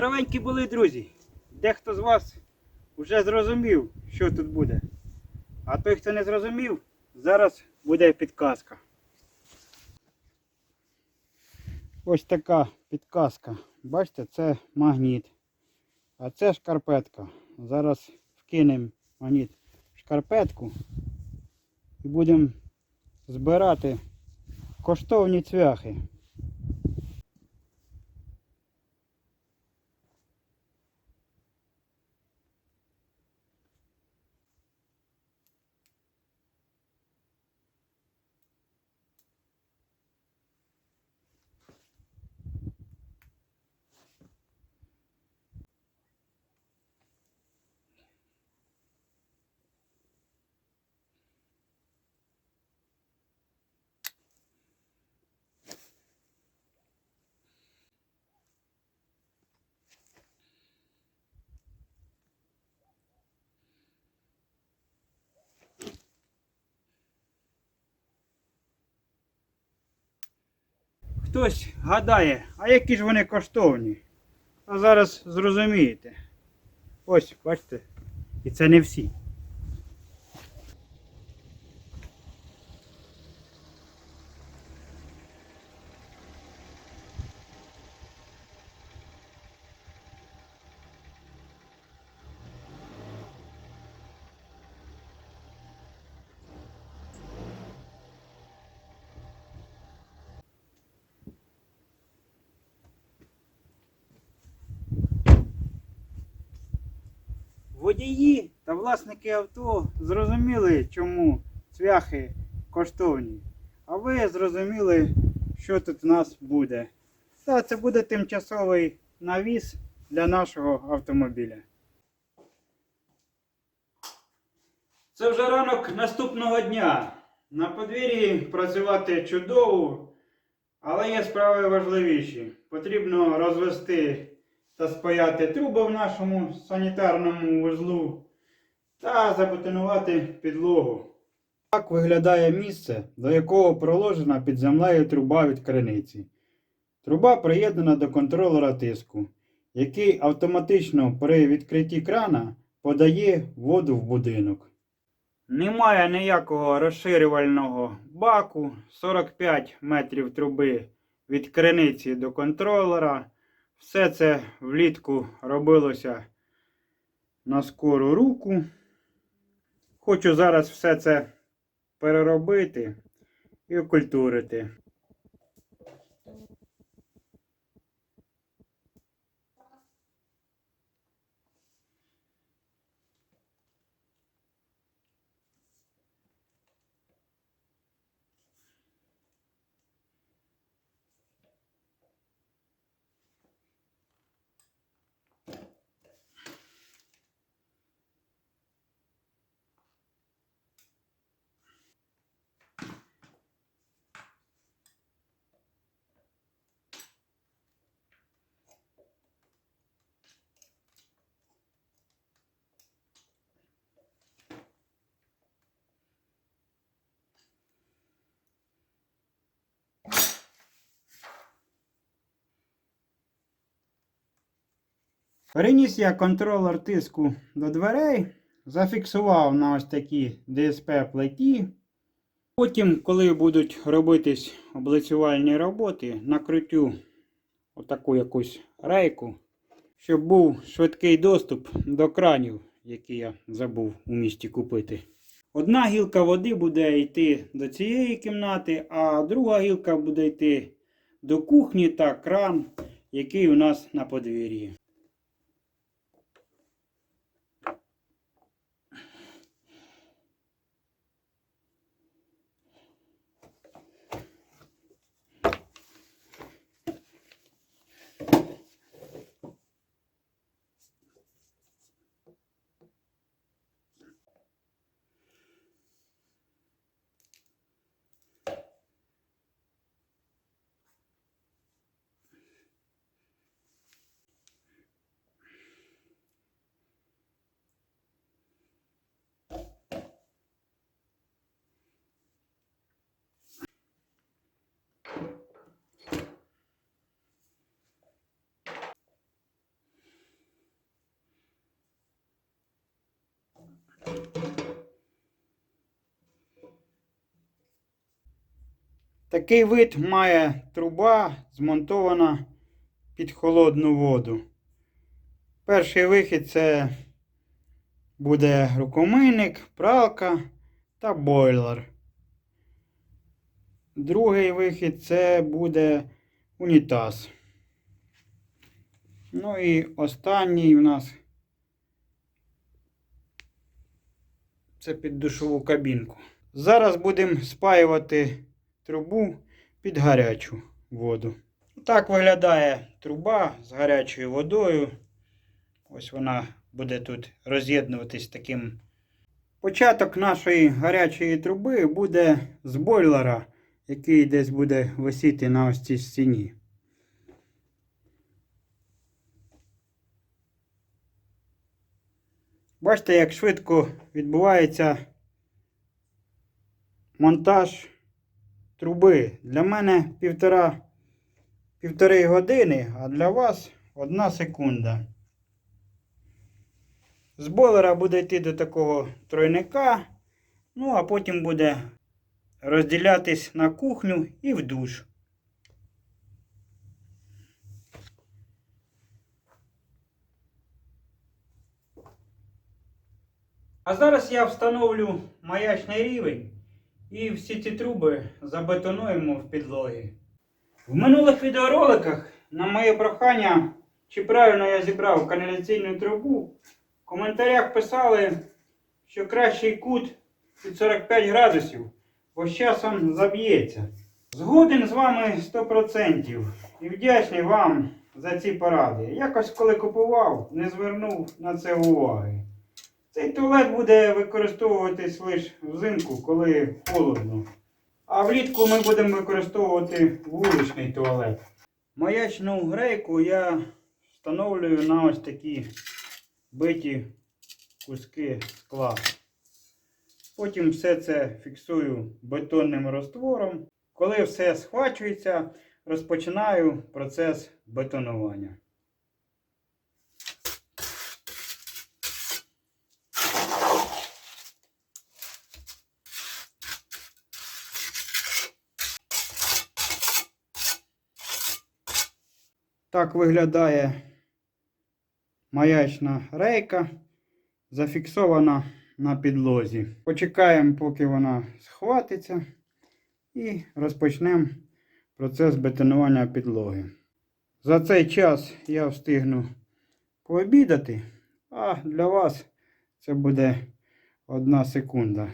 Здоровенькі були, друзі. Дехто з вас вже зрозумів, що тут буде. А той, хто не зрозумів, зараз буде підказка. Ось така підказка. Бачите, це магніт. А це шкарпетка. Зараз вкинемо магніт в шкарпетку і будемо збирати коштовні цвяхи. Хтось гадає, а які ж вони коштовні? А зараз зрозумієте. Ось, бачите, і це не всі. Водії та власники авто зрозуміли, чому цвяхи коштовні. А ви зрозуміли, що тут у нас буде. Та це буде тимчасовий навіс для нашого автомобіля. Це вже ранок наступного дня. На подвір'ї працювати чудово, але є справи важливіші. Потрібно розвести та спаяти труби в нашому санітарному вузлу та забетонувати підлогу. Так виглядає місце, до якого проложена під землею труба від криниці. Труба приєднана до контролера тиску, який автоматично при відкритті крана подає воду в будинок. Немає ніякого розширювального баку, 45 метрів труби від криниці до контролера. Все це влітку робилося на скору руку. Хочу зараз все це переробити і окультурити. Переніс я контролер тиску до дверей, зафіксував на ось такій DSP плиті. Потім, коли будуть робитись облицювальні роботи, накрутю отаку якусь рейку, щоб був швидкий доступ до кранів, які я забув у місті купити. Одна гілка води буде йти до цієї кімнати, а друга гілка буде йти до кухні та кран, який у нас на подвір'ї. Такий вид має труба, змонтована під холодну воду. Перший вихід це буде рукомийник, пралка та бойлер. Другий вихід це буде унітаз. Ну і останній у нас це під душову кабінку. Зараз будемо спаювати трубу під гарячу воду. Так виглядає труба з гарячою водою. Ось вона буде тут роз'єднуватись таким. Початок нашої гарячої труби буде з бойлера, який десь буде висіти на ось цій стіні. Бачите, як швидко відбувається монтаж труби. Для мене півтора, півтори години, а для вас одна секунда. З бойлера буде йти до такого тройника, ну а потім буде розділятись на кухню і в душ. А зараз я встановлю маячний рівень і всі ці труби забетонуємо в підлогі. В минулих відеороликах на моє прохання, чи правильно я зібрав каналізаційну трубу, в коментарях писали, що кращий кут під 45 градусів, бо з часом заб'ється. Згоден з вами 100% і вдячний вам за ці поради. Якось коли купував, не звернув на це уваги. Цей туалет буде використовуватись лише взимку, коли холодно. А влітку ми будемо використовувати вуличний туалет. Маячну грейку я встановлюю на ось такі биті куски скла. Потім все це фіксую бетонним розтвором. Коли все схвачується, розпочинаю процес бетонування. Так виглядає маячна рейка, зафіксована на підлозі. Почекаємо, поки вона схватиться, і розпочнемо процес бетонування підлоги. За цей час я встигну пообідати, а для вас це буде одна секунда.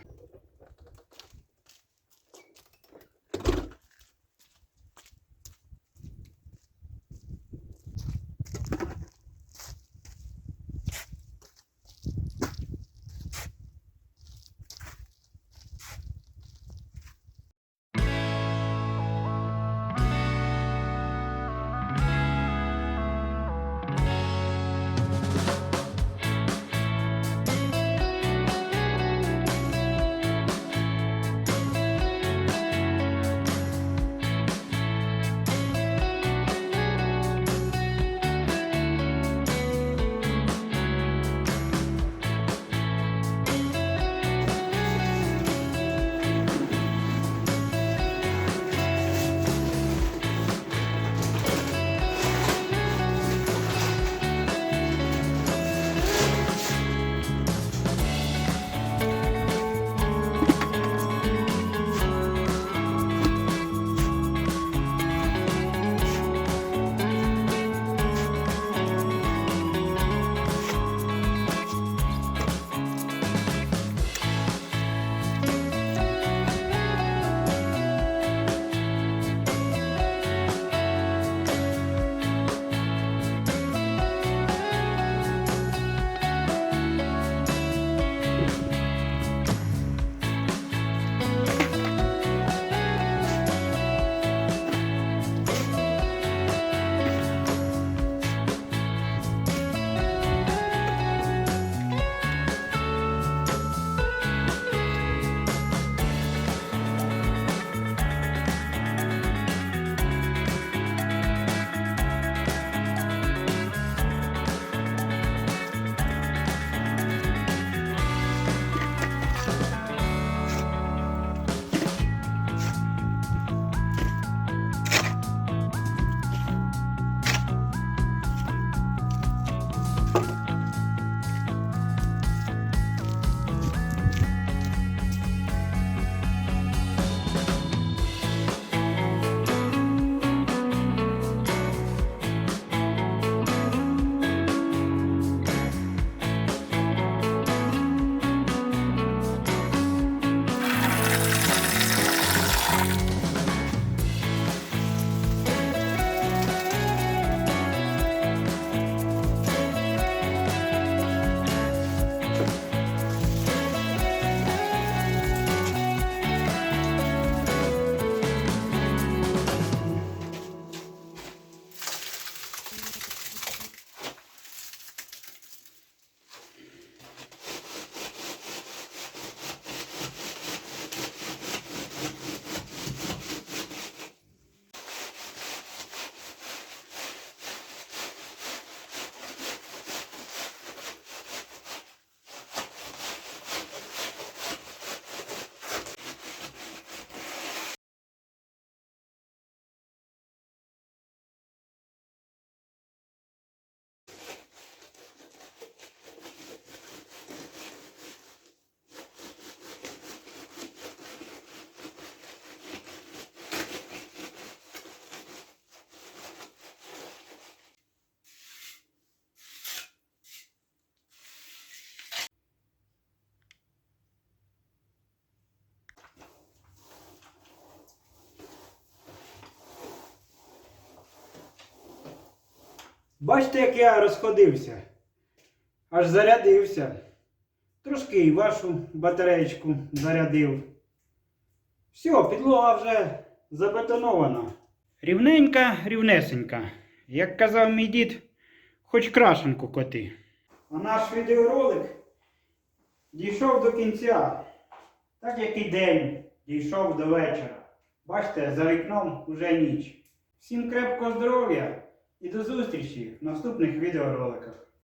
Бачите, як я розходився. Аж зарядився. Трошки і вашу батареєчку зарядив. Все, підлога вже забетонована. Рівненька, рівнесенька. Як казав мій дід, хоч крашенку коти. А наш відеоролик дійшов до кінця. Так як і день дійшов до вечора. Бачите, за вікном уже ніч. Всім крепкого здоров'я і до зустрічі в наступних відеороликах.